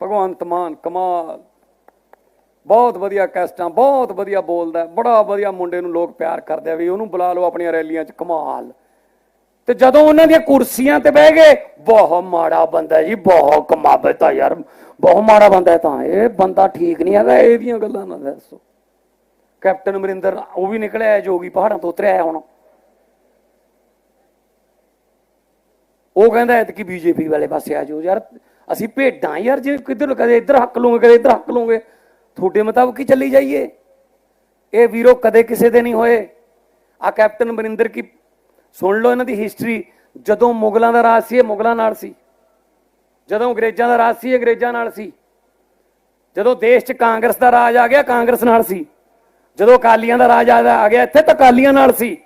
ਭਗਵੰਤ ਮਾਨ, ਕਮਾਲ। ਬਹੁਤ ਵਧੀਆ ਕੈਸਟਾਂ, ਬਹੁਤ ਵਧੀਆ ਬੋਲਦਾ ਬੜਾ ਵਧੀਆ ਮੁੰਡੇ ਨੂੰ ਲੋਕ ਪਿਆਰ ਕਰਦੇ ਆ ਵੀ ਉਹਨੂੰ ਬੁਲਾ ਲਓ ਆਪਣੀਆਂ ਰੈਲੀਆਂ 'ਚ, ਕਮਾਲ। ਤੇ ਜਦੋਂ ਉਹਨਾਂ ਦੀਆਂ ਕੁਰਸੀਆਂ ਤੇ ਬਹਿ ਗਏ, ਬਹੁਤ ਮਾੜਾ ਬੰਦਾ ਜੀ, ਬਹੁਤ ਕਮਾਬਤ ਆ ਯਾਰ, ਬਹੁਤ ਮਾੜਾ ਬੰਦਾ ਤਾਂ, ਇਹ ਬੰਦਾ ਠੀਕ ਨਹੀਂ ਹੈਗਾ ਇਹਦੀਆਂ ਗੱਲਾਂ ਨਾ ਦੱਸੋ। ਕੈਪਟਨ ਅਮਰਿੰਦਰ, ਉਹ ਵੀ ਨਿਕਲਿਆ ਜੋਗੀ, ਪਹਾੜਾਂ ਤੋਂ ਉਤਰਿਆ ਹੁਣ। ਉਹ ਕਹਿੰਦਾ ਕਿ ਬੀਜੇਪੀ ਵਾਲੇ ਪਾਸੇ ਆ ਜਾਓ ਯਾਰ, ਅਸੀਂ ਭੇਡਾਂ ਯਾਰ, ਜੇ ਕਿੱਧਰ ਕਦੇ ਇੱਧਰ ਹੱਕ ਲੂਗੇ ਕਦੇ ਇੱਧਰ ਹੱਕ ਲੂਗੇ ਤੁਹਾਡੇ ਮੁਤਾਬਕ ਹੀ ਚੱਲੀ ਜਾਈਏ। ਇਹ ਵੀਰੋ ਕਦੇ ਕਿਸੇ ਦੇ ਨਹੀਂ ਹੋਏ। ਆ ਕੈਪਟਨ ਅਮਰਿੰਦਰ ਕੀ ਸੁਣ ਲਓ ਇਹਨਾਂ ਦੀ ਹਿਸਟਰੀ ਜਦੋਂ ਮੁਗਲਾਂ ਦਾ ਰਾਜ ਸੀ, ਇਹ ਮੁਗਲਾਂ ਨਾਲ ਸੀ। ਜਦੋਂ ਅੰਗਰੇਜ਼ਾਂ ਦਾ ਰਾਜ ਸੀ, ਇਹ ਅੰਗਰੇਜ਼ਾਂ ਨਾਲ ਸੀ। ਜਦੋਂ ਦੇਸ਼ 'ਚ ਕਾਂਗਰਸ ਦਾ ਰਾਜ ਆ ਗਿਆ, ਕਾਂਗਰਸ ਨਾਲ ਸੀ। ਜਦੋਂ ਅਕਾਲੀਆਂ ਦਾ ਰਾਜ ਆ ਆ ਗਿਆ ਇੱਥੇ ਤਾਂ ਅਕਾਲੀਆਂ ਨਾਲ ਸੀ।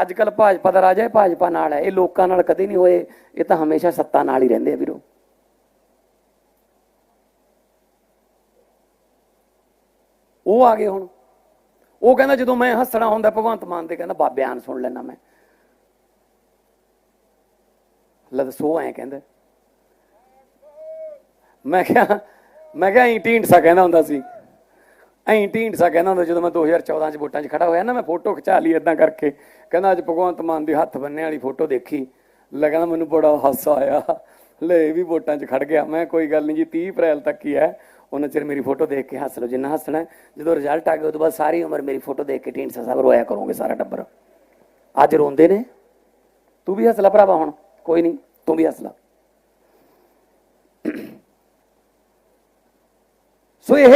ਅੱਜ ਕੱਲ ਭਾਜਪਾ ਦਾ ਰਾਜ ਹੈ, ਭਾਜਪਾ ਨਾਲ ਹੈ। ਇਹ ਲੋਕਾਂ ਨਾਲ ਕਦੇ ਨਹੀਂ ਹੋਏ। ਇਹ ਤਾਂ ਹਮੇਸ਼ਾ ਸੱਤਾ ਨਾਲ ਹੀ ਰਹਿੰਦੇ ਆ ਵੀਰੋ। ਉਹ ਆ ਗਏ ਹੁਣ। ਉਹ ਕਹਿੰਦਾ ਜਦੋਂ ਮੈਂ ਹੱਸਣਾ ਹੁੰਦਾ, ਭਗਵੰਤ ਮਾਨ ਤੇ ਕਹਿੰਦਾ ਬਾ ਬਿਆਨ ਸੁਣ ਲੈਣਾ ਮੈਂ। ਲੈ ਦੱਸੋ ਐ ਕਹਿੰਦਾ। ਮੈਂ ਕਿਹਾ ਮੈਂ ਕਿਹਾ ਐਂ ਢੀਂਡਸਾ ਕਹਿੰਦਾ ਹੁੰਦਾ ਸੀ। ਐਂ ਢੀਂਡਸਾ ਕਹਿੰਦਾ ਹੁੰਦਾ ਜਦੋਂ ਮੈਂ 2014 ਚ ਵੋਟਾਂ 'ਚ ਖੜਾ ਹੋਇਆ ਨਾ, ਮੈਂ ਫੋਟੋ ਖਿਚਾ ਲਈ ਇਦਾਂ ਕਰਕੇ। ਕਹਿੰਦਾ, ਅੱਜ ਭਗਵੰਤ ਮਾਨ ਦੀ ਹੱਥ ਬੰਨੇ ਵਾਲੀ ਫੋਟੋ ਦੇਖੀ। ਲੈ ਮੈਨੂੰ ਬੜਾ ਹਾਸਾ ਆਇਆ। ਲੈ ਵੀ ਵੋਟਾਂ 'ਚ ਖੜ ਗਿਆ। ਮੈਂ ਕੋਈ ਗੱਲ ਨਹੀਂ ਜੀ 30 ਅਪ੍ਰੈਲ ਤੱਕ ਹੀ ਹੈ। ਉਹਨਾਂ ਚਿਰ ਮੇਰੀ ਫੋਟੋ ਦੇਖ ਕੇ ਹੱਸ ਲਓ, ਜਿੰਨਾ ਹੱਸਣਾ ਜਦੋਂ ਰਿਜ਼ਲਟ ਆ ਗਿਆ ਉਸ ਤੋਂ ਬਾਅਦ ਸਾਰੀ ਉਮਰ ਮੇਰੀ ਫੋਟੋ ਦੇਖ ਕੇ ਢੀਂਡਸਾ ਸਾਹਿਬ ਰੋਇਆ ਕਰੋਗੇ ਸਾਰਾ ਟੱਬਰ। ਅੱਜ ਰੋਂਦੇ ਨੇ। ਤੂੰ ਵੀ ਹੱਸ ਲੈ ਭਰਾਵਾ ਹੁਣ, ਕੋਈ ਨਹੀਂ, ਤੂੰ ਵੀ ਹੱਸ ਲੈ। ਸੋ ਇਹ,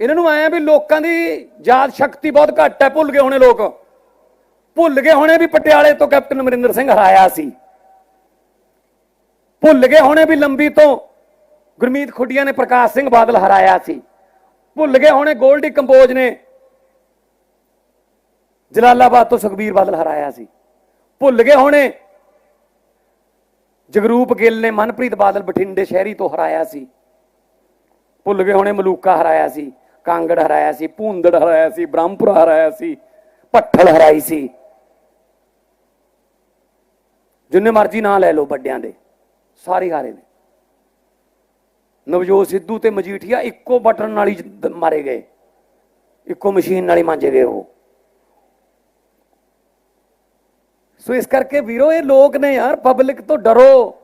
ਇਹਨਾਂ ਨੂੰ ਆਇਆ ਵੀ ਲੋਕਾਂ ਦੀ ਯਾਦ ਸ਼ਕਤੀ ਬਹੁਤ ਘੱਟ ਹੈ, ਭੁੱਲ ਗਏ ਹੋਣੇ ਲੋਕ। ਭੁੱਲ ਗਏ ਹੋਣੇ ਵੀ ਪਟਿਆਲੇ ਤੋਂ ਕੈਪਟਨ ਅਮਰਿੰਦਰ ਸਿੰਘ ਹਰਾਇਆ ਸੀ। ਭੁੱਲ ਗਏ ਹੋਣੇ ਵੀ ਲੰਬੀ ਤੋਂ ਗੁਰਮੀਤ ਖੁੱਡੀਆਂ ਨੇ ਪ੍ਰਕਾਸ਼ ਸਿੰਘ ਬਾਦਲ ਹਰਾਇਆ ਸੀ। ਭੁੱਲ ਗਏ ਹੋਣੇ, ਗੋਲਡੀ ਕੰਬੋਜ ਨੇ। ਜਲਾਲਾਬਾਦ ਤੋਂ ਸੁਖਬੀਰ ਬਾਦਲ ਹਰਾਇਆ ਸੀ। ਭੁੱਲ ਗਏ ਹੋਣੇ, ਜਗਰੂਪ ਗਿੱਲ ਨੇ ਮਨਪ੍ਰੀਤ ਬਾਦਲ ਬਠਿੰਡੇ ਸ਼ਹਿਰੀ ਤੋਂ ਹਰਾਇਆ ਸੀ। ਭੁੱਲ ਗਏ ਹੋਣੇ, ਮਲੂਕਾ ਹਰਾਇਆ ਸੀ, ਕਾਂਗੜ ਹਰਾਇਆ ਸੀ, ਭੂੰਦੜ ਹਰਾਇਆ ਸੀ, ਬ੍ਰਹਮਪੁਰਾ ਹਰਾਇਆ ਸੀ, ਭੱਠਲ ਹਰਾਈ ਸੀ। ਜਿੰਨੇ ਮਰਜ਼ੀ ਨਾਂ ਲੈ ਲਓ ਵੱਡਿਆਂ ਦੇ, ਸਾਰੇ ਹਾਰੇ ਨੇ। ਨਵਜੋਤ ਸਿੱਧੂ ਤੇ ਮਜੀਠੀਆ ਇੱਕੋ ਬਟਨ ਨਾਲ ਹੀ ਮਾਰੇ ਗਏ। ਇੱਕੋ ਮਸ਼ੀਨ ਨਾਲ ਹੀ ਮਾਂਜੇ ਗਏ ਉਹ। ਸੋ ਇਸ ਕਰਕੇ ਵੀਰੋ, ਇਹ ਲੋਕ ਨੇ ਯਾਰ ਪਬਲਿਕ ਤੋਂ ਡਰੋ।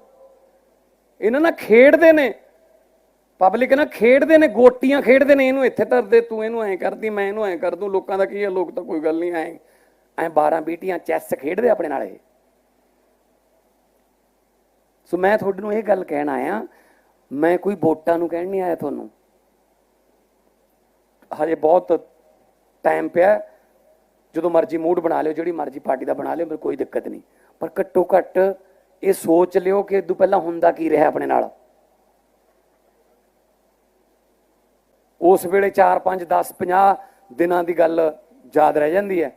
ਇਹਨਾਂ ਨਾਲ ਖੇਡਦੇ ਨੇ। ਪਬਲਿਕ ਨਾਲ ਖੇਡਦੇ ਨੇ, ਗੋਟੀਆਂ ਖੇਡਦੇ ਨੇ। ਇਹਨੂੰ ਇੱਥੇ ਧਰਦੇ ਤੂੰ ਇਹਨੂੰ ਐਂ ਕਰਦੀ, ਮੈਂ ਇਹਨੂੰ ਐਂ ਕਰ ਦੂੰ। ਲੋਕਾਂ ਦਾ ਕੀ ਹੈ ਲੋਕ ਤਾਂ ਕੋਈ ਗੱਲ ਨਹੀਂ, ਐਂ ਐਂ 12 ਬੀਟੀਆਂ ਚੈਸ ਖੇਡਦੇ ਆਪਣੇ ਨਾਲ ਇਹ। ਸੋ ਮੈਂ ਤੁਹਾਡੇ ਨੂੰ ਇਹ ਗੱਲ ਕਹਿਣ ਆਇਆ ਮੈਂ ਕੋਈ ਵੋਟਾਂ ਨੂੰ ਕਹਿਣ ਨਹੀਂ ਆਇਆ ਤੁਹਾਨੂੰ। ਹਜੇ ਬਹੁਤ ਟਾਈਮ ਪਿਆ ਜਦੋਂ ਮਰਜ਼ੀ ਮੂਡ ਬਣਾ ਲਿਓ, ਜਿਹੜੀ ਮਰਜ਼ੀ ਪਾਰਟੀ ਦਾ ਬਣਾ ਲਿਓ, ਮੈਨੂੰ ਕੋਈ ਦਿੱਕਤ ਨਹੀਂ। ਪਰ ਘੱਟੋ ਘੱਟ ਇਹ ਸੋਚ ਲਿਓ ਕਿ ਇਦੋਂ ਪਹਿਲਾਂ ਹੁੰਦਾ ਕੀ ਰਿਹਾ ਆਪਣੇ ਨਾਲ। ਉਸ ਵੇਲੇ 4 5 10 50 ਦਿਨਾਂ ਦੀ ਗੱਲ ਯਾਦ ਰਹਿ ਜਾਂਦੀ ਹੈ।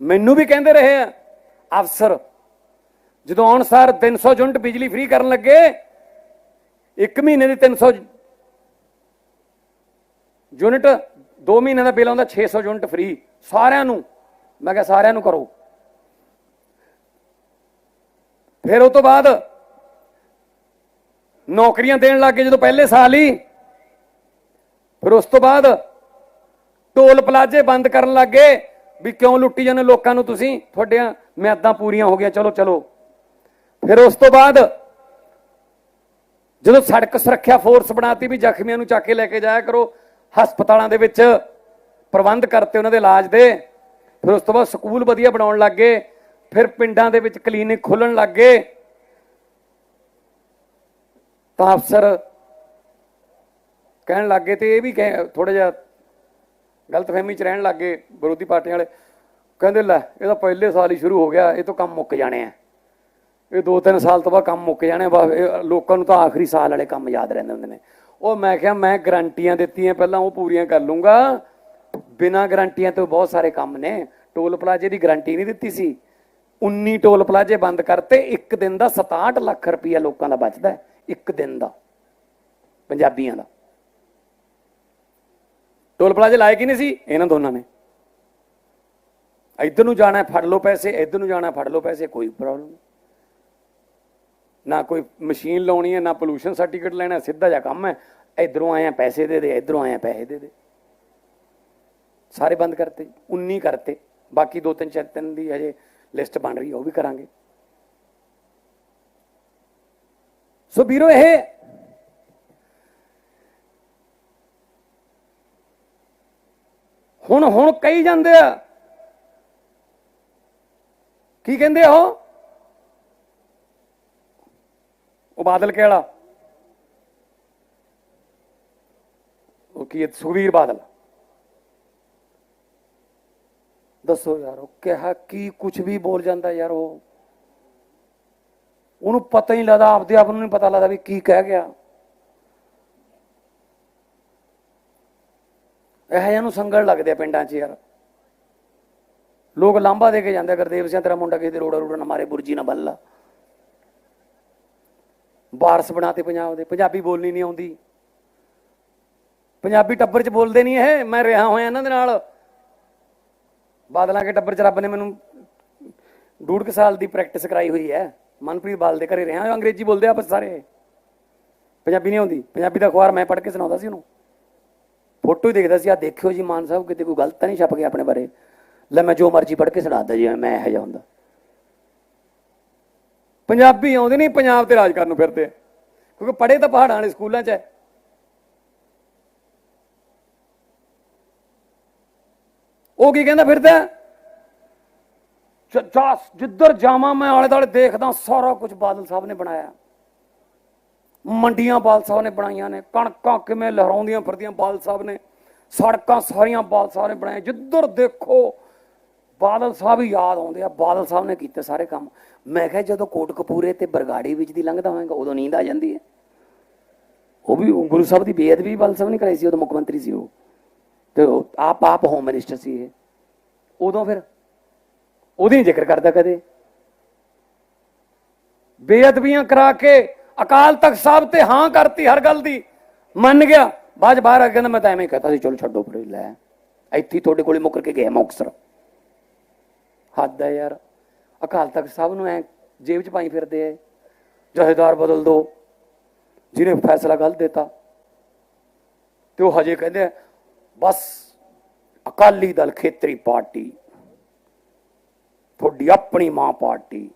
ਮੈਨੂੰ ਵੀ ਕਹਿੰਦੇ ਰਹੇ ਆ, ਅਫਸਰ, ਜਦੋਂ ਆਉਣ ਸਾਰ 300 ਯੂਨਿਟ ਬਿਜਲੀ ਫ੍ਰੀ ਕਰਨ ਲੱਗੇ ਇੱਕ ਮਹੀਨੇ ਦੀ 300 ਯੂਨਿਟ 2 ਮਹੀਨੇ ਦਾ ਬਿੱਲ ਆਉਂਦਾ 600 ਯੂਨਿਟ ਫ੍ਰੀ ਸਾਰਿਆਂ ਨੂੰ। ਮੈਂ ਕਿਹਾ, ਸਾਰਿਆਂ ਨੂੰ ਕਰੋ। ਫਿਰ ਉਸ ਤੋਂ ਬਾਅਦ ਨੌਕਰੀਆਂ ਦੇਣ ਲੱਗੇ ਜਦੋਂ ਪਹਿਲੇ ਸਾਲ ਹੀ। ਫਿਰ ਉਸ ਤੋਂ ਬਾਅਦ ਟੋਲ ਪਲਾਜ਼ੇ ਬੰਦ ਕਰਨ ਲੱਗੇ ਵੀ ਕਿਉਂ ਲੁੱਟੀ ਜਾਂਦੇ ਲੋਕਾਂ ਨੂੰ ਤੁਸੀਂ? ਤੁਹਾਡੀਆਂ ਮਿਆਦਾਂ ਪੂਰੀਆਂ ਹੋ ਗਈਆਂ। ਚਲੋ ਚਲੋ। ਫਿਰ ਉਸ ਤੋਂ ਬਾਅਦ ਜਦੋਂ ਸੜਕ ਸੁਰੱਖਿਆ ਫੋਰਸ ਬਣਾਤੀ ਵੀ ਜ਼ਖਮੀਆਂ ਨੂੰ ਚੱਕ ਕੇ ਲੈ ਕੇ ਜਾਇਆ ਕਰੋ, ਹਸਪਤਾਲਾਂ ਦੇ ਵਿੱਚ ਪ੍ਰਬੰਧ ਕਰਤੇ ਉਹਨਾਂ ਦੇ ਇਲਾਜ ਦੇ, ਫਿਰ ਉਸ ਤੋਂ ਬਾਅਦ ਸਕੂਲ ਵਧੀਆ ਬਣਾਉਣ ਲੱਗ ਗਏ, ਫਿਰ ਪਿੰਡਾਂ ਦੇ ਵਿੱਚ ਕਲੀਨਿਕ ਖੋਲਣ ਗਏ। ਤਾਂ ਅਫਸਰ ਕਹਿਣ ਲੱਗੇ ਤੇ ਇਹ ਵੀ ਥੋੜਾ ਜਿਹਾ ਗਲਤਫਹਿਮੀ ਚ ਰਹਿਣ ਲੱਗੇ ਵਿਰੋਧੀ ਪਾਰਟੀਆਂ ਵਾਲੇ। ਕਹਿੰਦੇ ਲੈ, ਇਹ ਤਾਂ ਪਹਿਲੇ ਸਾਲ ਹੀ ਸ਼ੁਰੂ ਹੋ ਗਿਆ, ਇਹ ਤੋਂ ਕੰਮ ਮੁੱਕ ਜਾਣੇ ਆ। ਇਹ ਦੋ ਤਿੰਨ ਸਾਲ ਤੋਂ ਬਾਅਦ ਕੰਮ ਮੁੱਕ ਜਾਣੇ, ਬਸ ਇਹ ਲੋਕਾਂ ਨੂੰ ਤਾਂ ਆਖਰੀ ਸਾਲ ਵਾਲੇ ਕੰਮ ਯਾਦ ਰਹਿੰਦੇ ਹੁੰਦੇ ਨੇ। ਉਹ ਮੈਂ ਕਿਹਾ, ਮੈਂ ਗਰੰਟੀਆਂ ਦਿੱਤੀਆਂ, ਪਹਿਲਾਂ ਉਹ ਪੂਰੀਆਂ ਕਰ ਲੂੰਗਾ। ਬਿਨਾਂ ਗਰੰਟੀਆਂ ਤੋਂ ਬਹੁਤ ਸਾਰੇ ਕੰਮ ਨੇ। ਟੋਲ ਪਲਾਜ਼ੇ ਦੀ ਗਰੰਟੀ ਨਹੀਂ ਦਿੱਤੀ ਸੀ। 19 ਟੋਲ ਪਲਾਜ਼ੇ ਬੰਦ ਕਰਤੇ, ਇੱਕ ਦਿਨ ਦਾ 67 ਲੱਖ ਰੁਪਈਆ ਲੋਕਾਂ ਦਾ ਬਚਦਾ ਇੱਕ ਦਿਨ ਦਾ। ਪੰਜਾਬੀਆਂ ਦਾ। ਟੋਲ ਪਲਾਜ਼ੇ ਲਾਏ ਕਿ ਨਹੀਂ ਸੀ? ਇਹਨਾਂ ਦੋਨਾਂ ਨੇ। ਇੱਧਰ ਨੂੰ ਜਾਣਾ ਫੜ ਲਓ ਪੈਸੇ, ਇੱਧਰ ਨੂੰ ਜਾਣਾ ਫੜ ਲਓ ਪੈਸੇ, ਕੋਈ ਪ੍ਰੋਬਲਮ ਨਹੀਂ। ਨਾ ਕੋਈ ਮਸ਼ੀਨ ਲਾਉਣੀ ਹੈ, ਨਾ ਪੋਲੂਸ਼ਨ ਸਰਟੀਫਿਕੇਟ ਲੈਣਾ, ਸਿੱਧਾ ਜਿਹਾ ਕੰਮ ਹੈ। ਇਧਰੋਂ ਆਇਆ ਪੈਸੇ ਦੇ ਦੇ, ਇਧਰੋਂ ਆਇਆ ਪੈਸੇ ਦੇ ਦੇ। ਸਾਰੇ ਬੰਦ ਕਰਤੇ 19 ਕਰਤੇ। ਬਾਕੀ ਦੋ ਤਿੰਨ, ਚਾਰ ਤਿੰਨ ਦੀ ਹਜੇ ਲਿਸਟ ਬਣ ਰਹੀ ਹੈ ਉਹ ਵੀ ਕਰਾਂਗੇ। ਸੋ ਵੀਰੋ, ਇਹ ਹੁਣ ਹੁਣ ਕਹੀ ਜਾਂਦੇ ਆ। ਕੀ ਕਹਿੰਦੇ ਉਹ? ਉਹ ਬਾਦਲ ਕਿਹੜਾ? ਉਹ ਕੀ ਹੈ, ਸੁਖਬੀਰ ਬਾਦਲ। ਦੱਸੋ ਯਾਰ ਉਹ ਕਿਹਾ ਕੀ ਕੁਝ ਵੀ ਬੋਲ ਜਾਂਦਾ ਯਾਰ ਉਹ। ਉਹਨੂੰ ਪਤਾ ਹੀ ਲੱਗਦਾ ਆਪਦੇ ਆਪ ਨੂੰ ਨਹੀਂ ਪਤਾ ਲੱਗਦਾ ਵੀ ਕੀ ਕਹਿ ਗਿਆ। ਇਹ ਜਿਹਾ ਨੂੰ ਸੰਗਲ ਲੱਗਦੇ ਆ ਪਿੰਡਾਂ 'ਚ ਯਾਰ। ਲੋਕ ਲਾਂਬਾ ਦੇ ਕੇ ਜਾਂਦੇ ਗੁਰਦੇਵ ਸਿੰਘ ਤੇਰਾ ਮੁੰਡਾ ਕਿਸੇ ਦੇ ਰੋੜਾ ਰੋੜਾ ਨਾ ਮਾਰੇ ਬੁਰਜੀ ਨਾ ਬੱਲਾ। ਵਾਰਸ ਬਣਾਤੇ ਪੰਜਾਬ ਦੇ। ਪੰਜਾਬੀ ਬੋਲਣੀ ਨਹੀਂ ਆਉਂਦੀ। ਪੰਜਾਬੀ ਟੱਬਰ 'ਚ ਬੋਲਦੇ ਨਹੀਂ ਇਹ। ਮੈਂ ਰਿਹਾ ਹੋਇਆ ਇਹਨਾਂ ਦੇ ਨਾਲ। ਬਾਦਲਾਂ ਕੇ ਟੱਬਰ 'ਚ ਰੱਬ ਨੇ ਮੈਨੂੰ ਡੂਢ ਕੁ ਸਾਲ ਦੀ ਪ੍ਰੈਕਟਿਸ ਕਰਾਈ ਹੋਈ ਹੈ। ਮਨਪ੍ਰੀਤ ਬਾਲ ਦੇ ਘਰੇ ਰਿਹਾ ਅੰਗਰੇਜ਼ੀ ਬੋਲਦੇ ਆ ਆਪਸ ਸਾਰੇ। ਪੰਜਾਬੀ ਨਹੀਂ ਆਉਂਦੀ। ਪੰਜਾਬੀ ਦਾ ਅਖਬਾਰ ਮੈਂ ਪੜ੍ਹ ਕੇ ਸੁਣਾਉਂਦਾ ਸੀ ਉਹਨੂੰ। ਫੋਟੋ ਹੀ ਦੇਖਦਾ ਸੀ। ਆ ਦੇਖਿਓ ਜੀ ਮਾਨ ਸਾਹਿਬ, ਕਿਤੇ ਕੋਈ ਗਲਤ ਤਾਂ ਨਹੀਂ ਛਪ ਗਿਆ ਆਪਣੇ ਬਾਰੇ। ਲੈ ਮੈਂ ਜੋ ਮਰਜ਼ੀ ਪੜ੍ਹ ਕੇ ਸੁਣਾਦਾ ਜੀ ਮੈਂ ਇਹੋ ਜਿਹਾ ਹੁੰਦਾ। ਪੰਜਾਬੀ ਆਉਂਦੇ ਨਹੀਂ ਪੰਜਾਬ ਤੇ ਰਾਜ ਕਰਨ ਨੂੰ ਫਿਰਦੇ। ਕਿਉਂਕਿ ਪੜ੍ਹੇ ਤਾਂ ਪਹਾੜਾਂ ਵਾਲੇ ਸਕੂਲਾਂ 'ਚ ਹੈ। ਉਹ ਕੀ ਕਹਿੰਦਾ ਫਿਰਦਾ ਜ- ਜਿੱਧਰ ਜਾਵਾਂ ਮੈਂ ਆਲੇ ਦੁਆਲੇ ਦੇਖਦਾ ਸਾਰਾ ਕੁਝ ਬਾਦਲ ਸਾਹਿਬ ਨੇ ਬਣਾਇਆ। ਮੰਡੀਆਂ ਬਾਦਲ ਸਾਹਿਬ ਨੇ ਬਣਾਈਆਂ ਨੇ, ਕਣਕਾਂ ਕਿਵੇਂ ਲਹਿਰਾਉਂਦੀਆਂ ਫਿਰਦੀਆਂ ਬਾਦਲ ਸਾਹਿਬ ਨੇ, ਸੜਕਾਂ ਸਾਰੀਆਂ ਬਾਦਲ ਸਾਹਿਬ ਨੇ ਬਣਾਈਆਂ। ਜਿੱਧਰ ਦੇਖੋ ਬਾਦਲ ਸਾਹਿਬ ਯਾਦ ਆਉਂਦੇ ਆ, ਬਾਦਲ ਸਾਹਿਬ ਨੇ ਕੀਤੇ ਸਾਰੇ ਕੰਮ। ਮੈਂ ਕਿਹਾ ਜਦੋਂ ਕੋਟ ਕੋਟਕਪੂਰੇ ਤੇ ਬਰਗਾੜੀ ਵਿੱਚ ਦੀ ਲੰਘਦਾ ਹੋਵੇਗਾ ਉਦੋਂ ਨੀਂਦ ਆ ਜਾਂਦੀ ਹੈ। ਉਹ ਵੀ ਗੁਰੂ ਸਾਹਿਬ ਦੀ ਬੇਅਦਬੀ ਬਾਦਲ ਸਾਹਿਬ ਨੇ ਕਰਾਈ ਸੀ, ਉਦੋਂ ਮੁੱਖ ਮੰਤਰੀ ਸੀ ਉਹ। ਤੇ ਆਪ ਆਪ ਹੋਮ ਮਿਨਿਸਟਰ ਸੀ ਇਹ। ਉਦੋਂ ਫਿਰ ਉਹਦੀ ਜ਼ਿਕਰ ਕਰਦਾ ਕਦੇ। ਬੇਅਦਬੀਆਂ ਕਰਾ ਕੇ ਅਕਾਲ ਤਖਤ ਸਾਹਿਬ ਤੇ ਹਾਂ ਕਰਤੀ ਹਰ ਗੱਲ ਦੀ। ਮੰਨ ਗਿਆ। ਬਾਅਦ ਬਾਹਰ ਆ ਕੇ ਕਹਿੰਦਾ, ਮੈਂ ਤਾਂ ਐਵੇਂ ਹੀ ਕਹਤਾ ਸੀ, ਚਲੋ ਛੱਡੋ ਪਰੇ ਲੈ। ਇੱਥੇ ਤੁਹਾਡੇ ਕੋਲੇ ਮੁੱਕਰ ਕੇ ਗਿਆ ਮੈਂ ਮੁਕਸਰ ਹੱਦ ਹੈ ਯਾਰ। ਅਕਾਲ ਤਖਤ ਸਾਹਿਬ ਨੂੰ ਐ ਜੇਬ 'ਚ ਪਾਈ ਫਿਰਦੇ ਐ। ਜਹੇਦਾਰ ਬਦਲ ਦੋ। ਜਿਹਨੇ ਫੈਸਲਾ ਗਲਤ ਦਿੱਤਾ। ਤੇ ਉਹ ਹਜੇ ਕਹਿੰਦੇ ਬਸ ਅਕਾਲੀ ਦਲ ਖੇਤਰੀ ਪਾਰਟੀ। ਤੁਹਾਡੀ ਆਪਣੀ ਮਾਂ ਪਾਰਟੀ।